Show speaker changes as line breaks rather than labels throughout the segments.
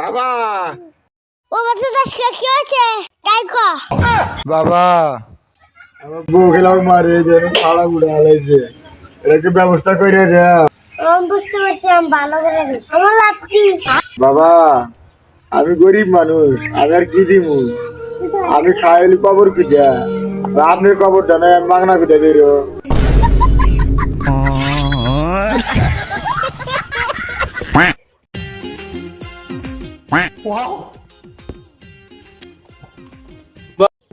বাবা।
ও বাচ্চা দাস কে কি হয়েছে? তাই ক।
বাবা। আমার বউ গেলাম মারে যেন ফাড়া উড়ে আলাইছে এর একটা ব্যবস্থা করে দে।
আমি বুঝতে পারছি আমি ভালো করে আমার লাভ কি?
বাবা আমি গরিব মানুষ আমি আর কি দিমু? আমি খাইলি কবর কি খুঁজা আপনি কবরটা নাই আমি মাগনা খুঁজা বেরো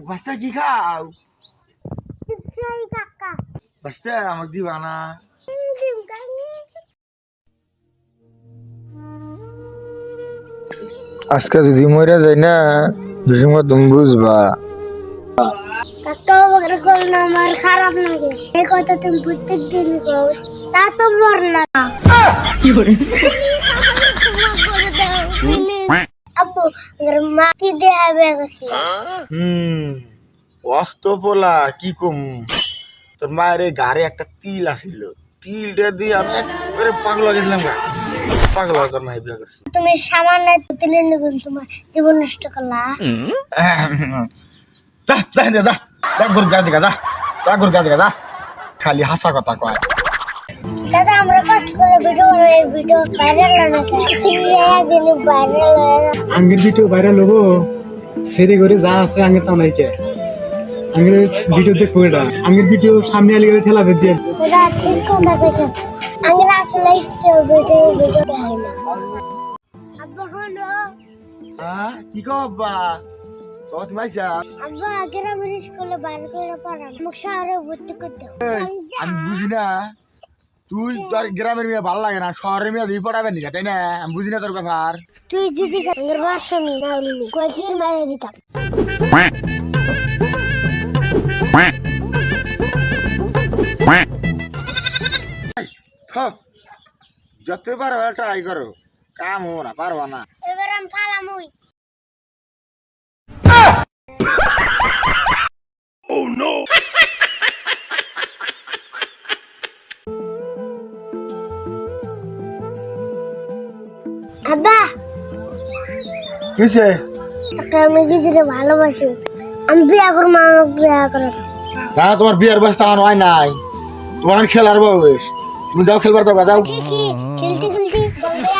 বাস্তা কি খাও বাস্তা আমাকে দিবা না আজকে যদি মরে যায় না দুসময় তুমি বুঝবা।
কাকা বকরে কল না আমার খারাপ লাগে। এই কথা তুমি প্রত্যেক দিন কও। তা তো মর না কি করে আপু আমার মা কি দেখাবে
হুম অস্ত পোলা কি কম? তোর মায়ের এই গাড়ে একটা তিল আসিল। তিলটা দিয়ে আমি একবারে পাগল গেছিলাম গা। পাগল তোর মায়ের বিয়ে করছি।
তুমি সামান্য তুলে নেবেন তোমার জীবন নষ্ট করলা।
যা যা যা যা। গুর গা দিকা যা। যা গুর গা যা। খালি হাসা কথা কয়।
দাদা আমরা কষ্ট করে ভিডিও বানাই ভিডিও ভাইরাল না সিরিয়া একদিন ভাইরাল
আঙ্গের ভিডিও ভাইরাল হব। সেরে করে যা আছে আঙ্গের তা নাই কে। আঙ্গের ভিডিও দেখব এটা আঙ্গের ভিডিও সামনে আলি করে ঠেলা দিয়ে
ঠিক কথা আসলে কেউ ভিডিও ভিডিও দেখাই না। আব্বা হলো।
হ্যাঁ কি কও আব্বা? বাবা তুমি
আব্বা গ্রামের স্কুলে বার করে পড়ান মুখ শহরে ভর্তি করতে
আমি বুঝি না। তুই তোর গ্রামের মেয়ে ভালো লাগে না শহরের মেয়ে দুই পড়াবেন নি তাই না? আমি বুঝি না তোর ব্যাপার
তুই যদি আমার না হলি কয়েকদিন মারে দিতাম?
যত পারো ট্রাই করো কাম হব না পারবা না।
এবার আমি আব্বা
কিসে?
একটা মেয়ে দিলে ভালোবাসি। আমি বিয়া করব মা বিয়া করব
না তোমার বিয়ার বয়স তখন হয় নাই। তোমার খেলার বয়স। তুমি দাও খেলবার দাও। যাও
খেলতে খেলতে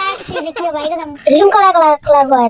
আসছে বাইরে যাম এরকম কালা কালা কলা